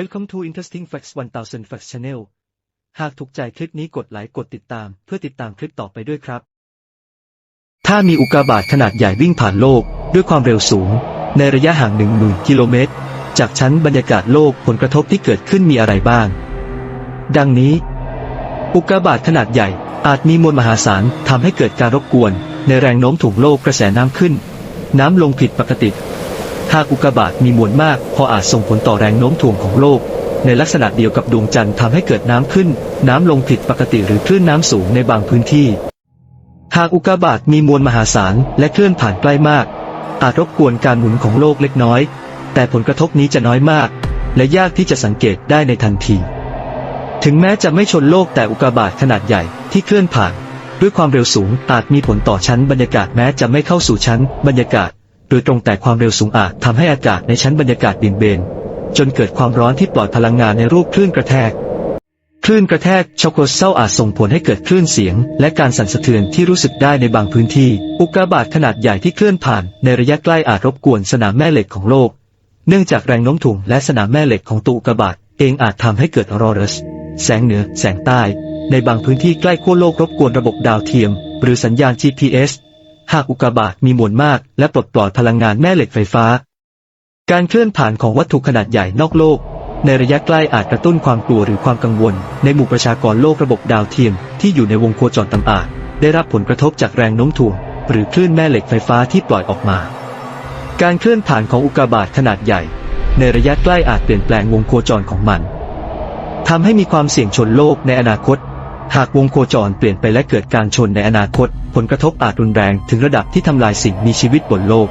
Welcome to Interesting Facts 1000 Facts Channel หากถูกใจคลิปนี้กดไลค์กดติดตาม เพื่อติดตามคลิปต่อไปด้วยครับ ถ้ามีอุกกาบาตขนาดใหญ่วิ่งผ่านโลก ด้วยความเร็วสูง ในระยะห่าง 1 0,000 กิโลเมตร จากชั้นบรรยากาศโลกผลกระทบที่เกิดขึ้นมีอะไรบ้าง ดังนี้ อุกกาบาตขนาดใหญ่อาจมีมวลมหาศาลทำให้เกิดการรบกวน ในแรงโน้มถ่วงโลกกระแสน้ำขึ้น น้ำลงผิดปกติ หากอุกกาบาตมีมวลมาก พออาจส่งผลต่อแรงโน้มถ่วงของโลก ในลักษณะเดียวกับดวงจันทร์ทำให้เกิดน้ำขึ้น น้ำลงผิดปกติหรือคลื่นน้ำสูงในบางพื้นที่ หากอุกกาบาตมีมวลมหาศาลและเคลื่อนผ่านใกล้มาก อาจรบกวนการหมุนของโลกเล็กน้อย แต่ผลกระทบนี้จะน้อยมาก และยากที่จะสังเกตได้ในทันที ถึงแม้จะไม่ชนโลกแต่อุกกาบาตขนาดใหญ่ที่เคลื่อนผ่าน ด้วยความเร็วสูงอาจมีผลต่อชั้นบรรยากาศแม้จะไม่เข้าสู่ชั้นบรรยากาศ โดยตรงแต่ความเร็วสูงอาจทำให้อากาศในชั้นบรรยากาศเบี่งเบน จนเกิดความร้อนที่ปล่อยพลังงานในรูปคลื่นกระแทก คลื่นกระแทกช็อกโกเซลอาจส่งผลให้เกิดคลื่นเสียง และการสั่นสะเทือนที่รู้สึกได้ในบางพื้นที่ อุกกาบาตขนาดใหญ่ที่เคลื่อนผ่าน ในระยะใกล้อาจรบกวนสนามแม่เหล็กของโลก เนื่องจากแรงโน้มถ่วงและสนามแม่เหล็กของตัวอุกกาบาตเองอาจทำให้เกิดออโรรัส แสงเหนือ แสงใต้ ในบางพื้นที่ใกล้ขั้วโลกรบกวนระบบดาวเทียม หรือสัญญาณ GPS หากอุกกาบาตมีมวลมากและปลดปล่อยพลังงานแม่เหล็กไฟฟ้า การเคลื่อนผ่านของวัตถุขนาดใหญ่นอกโลก ในระยะใกล้อาจกระตุ้นความกลัวหรือความกังวล ในหมู่ประชากรโลกระบบดาวเทียมที่อยู่ในวงโคจรต่ำอาจได้รับผลกระทบจากแรงโน้มถ่วง หรือคลื่นแม่เหล็กไฟฟ้าที่ปล่อยออกมา การเคลื่อนผ่านของอุกกาบาตขนาดใหญ่ ในระยะใกล้อาจเปลี่ยนแปลงวงโคจรของมันทำให้มีความเสี่ยงชนโลกในอนาคต หากวงโคจรเปลี่ยนไปและเกิดการชนในอนาคต ผลกระทบอาจรุนแรงถึงระดับที่ทำลายสิ่งมีชีวิตบนโลก